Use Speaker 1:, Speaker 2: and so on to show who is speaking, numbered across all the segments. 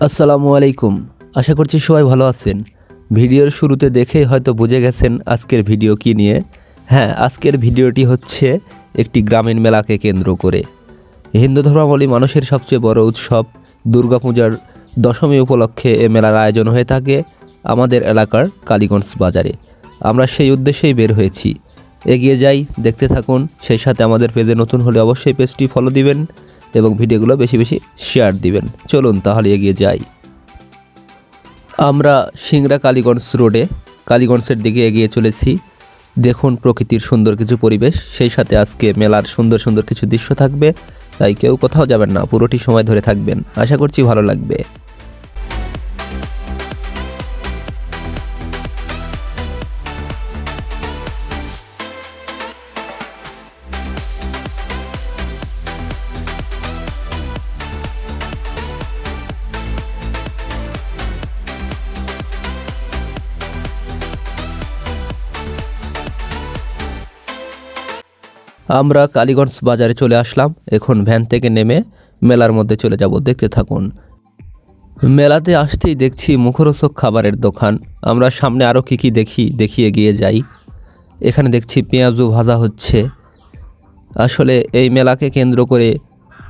Speaker 1: আসসালামু আলাইকুম। আশা করছি সবাই ভালো আছেন। ভিডিওর শুরুতে দেখেই হয়তো বুঝে গেছেন আজকের ভিডিও কি নিয়ে। হ্যাঁ আজকের ভিডিওটি হচ্ছে একটি গ্রামীণ মেলাকে কেন্দ্র করে। হিন্দু ধর্মাবলী মানুষের সবচেয়ে বড় উৎসব দুর্গাপূজার দশমী উপলক্ষে এ মেলার আয়োজন হয়ে থাকে আমাদের এলাকার কালীগঞ্জ বাজারে। আমরা সেই উদ্দেশ্যেই বের হয়েছি। এগিয়ে যাই, দেখতে থাকুন, সেই সাথে আমাদের পেজে নতুন হলে অবশ্যই পেজটি ফলো দিবেন এবং ভিডিওগুলো বেশি বেশি শেয়ার দিবেন। চলুন তাহলে এগিয়ে যাই। আমরা সিংড়া কালীগঞ্জ রোডে কালীগঞ্জের দিকে এগিয়ে চলেছি। দেখুন প্রকৃতির সুন্দর কিছু পরিবেশ, সেই সাথে আজকে মেলার সুন্দর সুন্দর কিছু দৃশ্য থাকবে, তাই কেউ কোথাও যাবেন না, পুরোটি সময় ধরে থাকবেন। আশা করছি ভালো লাগবে। আমরা কালীগঞ্জ বাজারে চলে আসলাম। এখন ভ্যান থেকে নেমে মেলার মধ্যে চলে যাব। দেখতে থাকুন। মেলাতে আসতেই দেখছি মুখরোচক খাবারের দোকান। আমরা সামনে আরও কী কী দেখি, দেখিয়ে গিয়ে যাই। এখানে দেখছি পেঁয়াজু ভাজা হচ্ছে। আসলে এই মেলাকে কেন্দ্র করে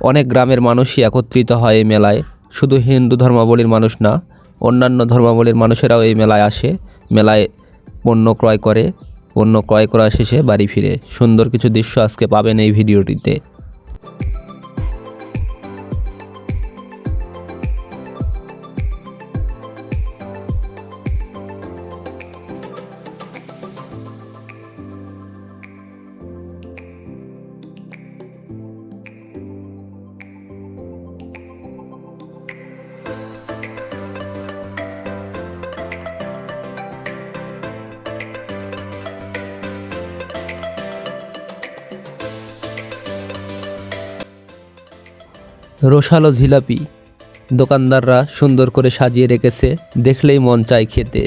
Speaker 1: অনেক গ্রামের মানুষই একত্রিত হয় এই মেলায়। শুধু হিন্দু ধর্মাবলীর মানুষ না, অন্যান্য ধর্মাবলীর মানুষেরাও এই মেলায় আসে। মেলায় পণ্য ক্রয় করে। পণ্য ক্রয় করা শেষে বাড়ি ফিরে। সুন্দর কিছু দৃশ্য আজকে পাবেন এই ভিডিওটিতে। রসালো জিলাপি দোকানদাররা সুন্দর করে সাজিয়ে রেখেছে, দেখলেই মন চায় খেতে।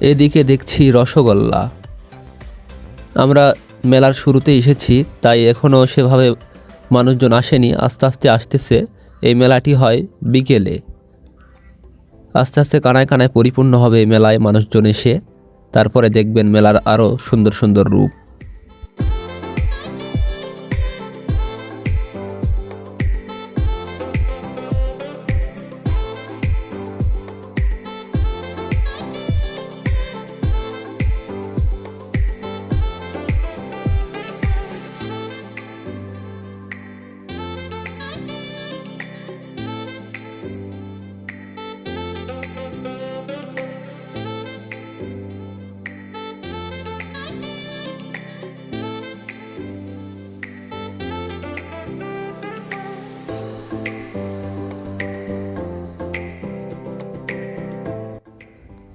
Speaker 1: এদিকে দেখছি রসগোল্লা। আমরা মেলার শুরুতে এসেছি, তাই এখনও সেভাবে মানুষজন আসেনি, আস্তে আস্তে আসতেছে। এই মেলাটি হয় বিকেলে। আস্তে আস্তে কানায় কানায় পরিপূর্ণ হবে মেলায় মানুষজন এসে, তারপরে দেখবেন মেলার আরও সুন্দর সুন্দর রূপ।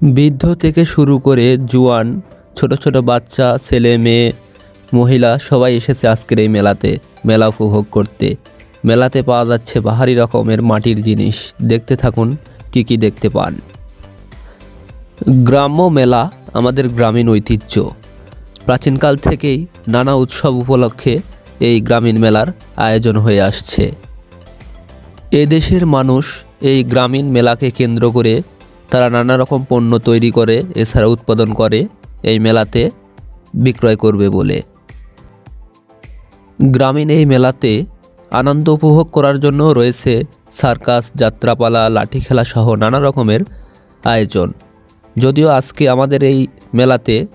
Speaker 1: বৃদ্ধ থেকে শুরু করে জুয়ান, ছোট ছোট বাচ্চা, ছেলে, মেয়ে, মহিলা সবাই এসেছে আজকের এই মেলাতে, মেলা উপভোগ করতে। মেলাতে পাওয়া যাচ্ছে বাহারি রকমের মাটির জিনিস। দেখতে থাকুন কি কি দেখতে পান। গ্রাম্য মেলা আমাদের গ্রামীণ ঐতিহ্য। প্রাচীনকাল থেকেই নানা উৎসব উপলক্ষে এই গ্রামীণ মেলার আয়োজন হয়ে আসছে। এদেশের মানুষ এই গ্রামীণ মেলাকে কেন্দ্র করে তারা নানা রকম পণ্য তৈরি করে, এছাড়া উৎপাদন করে, এই মেলাতে বিক্রয় করবে বলে। গ্রামীণ এই মেলাতে আনন্দ উপভোগ করার জন্য রয়েছে সার্কাস, যাত্রাপালা, লাঠি খেলা সহ নানা রকমের আয়োজন। যদিও আজকে আমাদের এই মেলাতে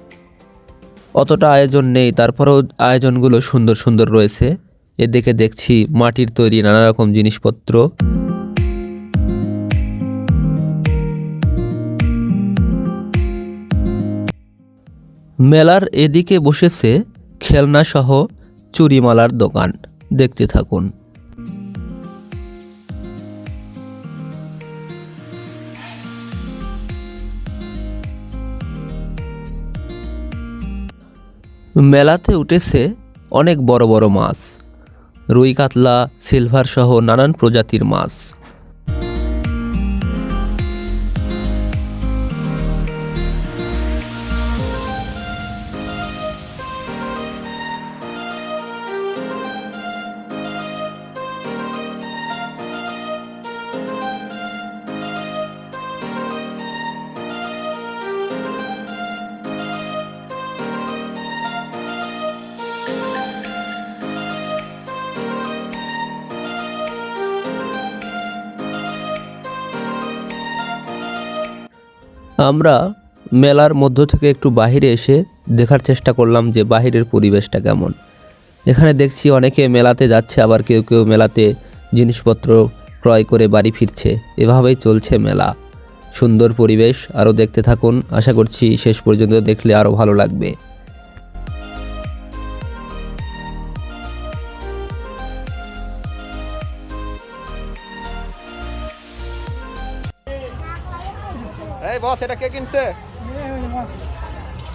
Speaker 1: অতটা আয়োজন নেই, তারপরেও আয়োজনগুলো সুন্দর সুন্দর রয়েছে। এদিকে দেখছি মাটির তৈরি নানা রকম জিনিসপত্র। মেলার এদিকে বসেছে খেলনাসহ চুরিমালার দোকান। দেখতে থাকুন। মেলাতে উঠেছে অনেক বড় বড় মাছ। রুই কাতলা, সিলভার সহ নানান প্রজাতির মাছ। আমরা মেলার মধ্য থেকে একটু বাহিরে এসে দেখার চেষ্টা করলাম যে বাহিরের পরিবেশটা কেমন। এখানে দেখছি অনেকে মেলাতে যাচ্ছে, আবার কেউ কেউ মেলাতে জিনিসপত্র ক্রয় করে বাড়ি ফিরছে। এভাবেই চলছে মেলা। সুন্দর পরিবেশ, আরও দেখতে থাকুন। আশা করছি শেষ পর্যন্ত দেখলে আরও ভালো লাগবে।
Speaker 2: কিনছে?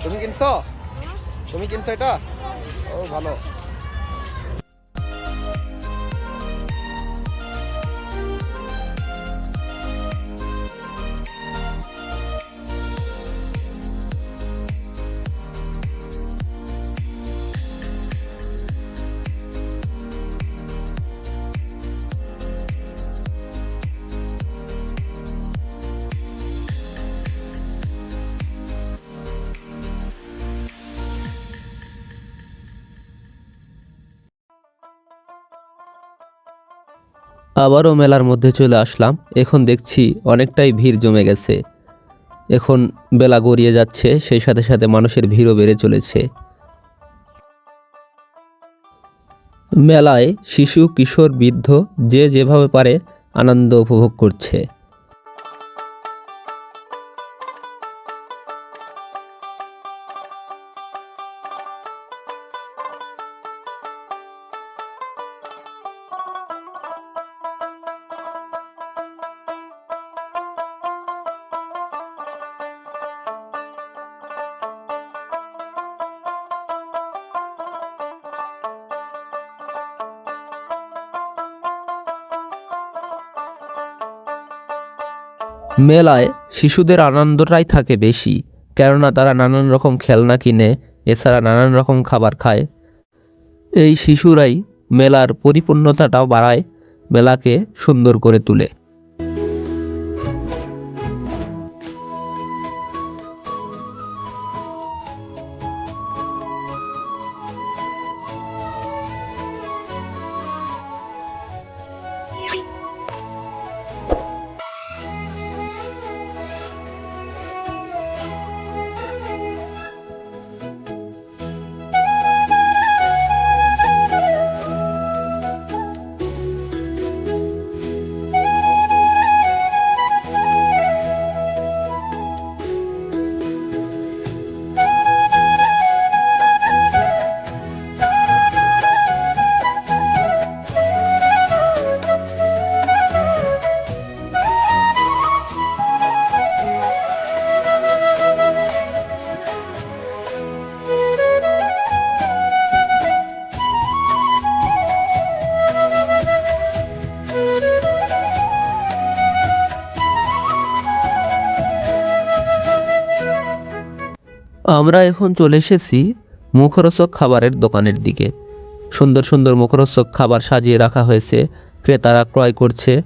Speaker 2: তুমি কিনছো? তুমি কিনছো এটা? ও ভালো।
Speaker 1: আবারও মেলার মধ্যে চলে আসলাম। এখন দেখছি অনেকটাই ভিড় জমে গেছে। এখন বেলা গড়িয়ে যাচ্ছে, সেই সাথে সাথে মানুষের ভিড়ও বেড়ে চলেছে। মেলায় শিশু, কিশোর, বৃদ্ধ যে যেভাবে পারে আনন্দ উপভোগ করছে। মেলায় শিশুদের আনন্দটাই থাকে বেশি, কেননা তারা নানান রকম খেলনা কিনে, এছাড়া নানান রকম খাবার খায়। এই শিশুরাই মেলার পরিপূর্ণতাটাও বাড়ায়, মেলাকে সুন্দর করে তোলে। আমরা এখন চলে এসেছি মুখরোচক খাবারের দোকানের দিকে। সুন্দর সুন্দর মুখরোচক খাবার সাজিয়ে রাখা হয়েছে, ক্রেতারা ক্রয় করছে।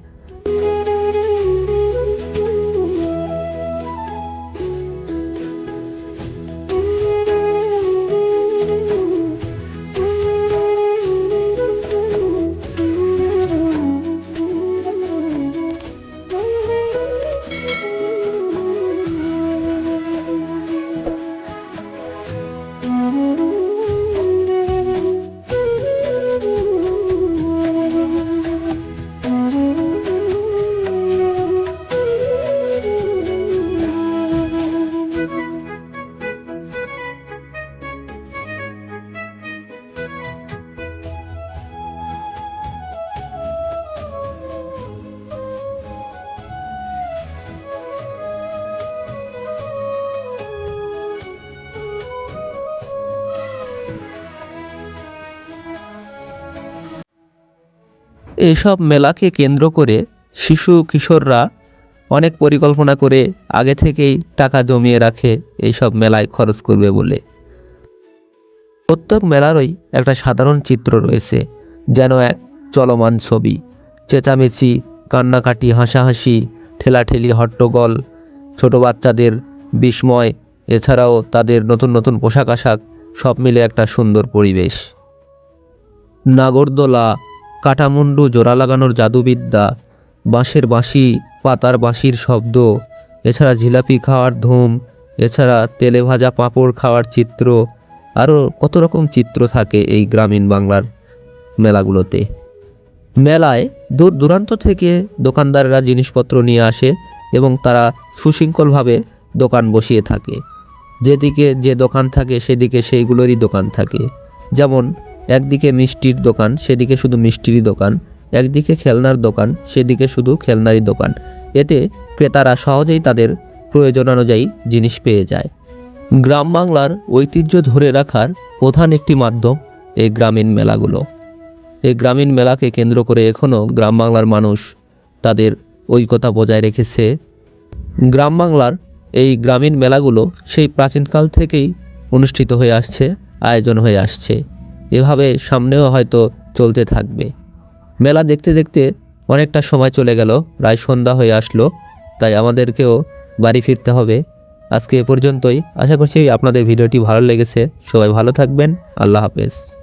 Speaker 1: এসব মেলাকে কেন্দ্র করে শিশু কিশোররা অনেক পরিকল্পনা করে আগে থেকেই টাকা জমিয়ে রাখে এইসব মেলায় খরচ করবে বলে। প্রত্যেক মেলারই একটা সাধারণ চিত্র রয়েছে, যেন এক চলমান ছবি। চেঁচামেচি, কান্নাকাটি, হাসাহাসি, ঠেলাঠেলি, হট্টগোল, ছোট বাচ্চাদের বিস্ময়, এছাড়াও তাদের নতুন নতুন পোশাক আশাক, সব মিলে একটা সুন্দর পরিবেশ। নাগরদোলা কাটামুন্ডু জোড়া লাগানোর জাদুবিদ্যা, বাঁশের বাঁশি, পাতার বাঁশির শব্দ, এছাড়া জিলাপি খাওয়ার ধুম, এছাড়া তেলে ভাজা পাঁপড় খাওয়ার চিত্র, আরও কত রকম চিত্র থাকে এই গ্রামীণ বাংলার মেলাগুলোতে। মেলায় দূর দূরান্ত থেকে দোকানদাররা জিনিসপত্র নিয়ে আসে এবং তারা সুশৃঙ্খলভাবে দোকান বসিয়ে থাকে। যেদিকে যে দোকান থাকে, সেদিকে সেইগুলোরই দোকান থাকে। যেমন একদিকে মিষ্টির দোকান, সেদিকে শুধু মিষ্টিরই দোকান। একদিকে খেলনার দোকান, সেদিকে শুধু খেলনারই দোকান। এতে ক্রেতারা সহজেই তাদের প্রয়োজন অনুযায়ী জিনিস পেয়ে যায়। গ্রাম বাংলার ঐতিহ্য ধরে রাখার প্রধান একটি মাধ্যম এই গ্রামীণ মেলাগুলো। এই গ্রামীণ মেলাকে কেন্দ্র করে এখনও গ্রাম বাংলার মানুষ তাদের ঐক্যতা বজায় রেখেছে। গ্রাম বাংলার এই গ্রামীণ মেলাগুলো সেই প্রাচীনকাল থেকেই অনুষ্ঠিত হয়ে আসছে, আয়োজন হয়ে আসছে। এভাবে সামনেও হয়তো চলতে থাকবে। মেলা দেখতে দেখতে অনেকটা সময় চলে গেল, প্রায় সন্ধ্যা হয়ে আসলো, তাই আমাদেরকেও বাড়ি ফিরতে হবে। আজকে এ পর্যন্তই। আশা করছি আপনাদের ভিডিওটি ভালো লেগেছে। সবাই ভালো থাকবেন। আল্লাহ হাফেজ।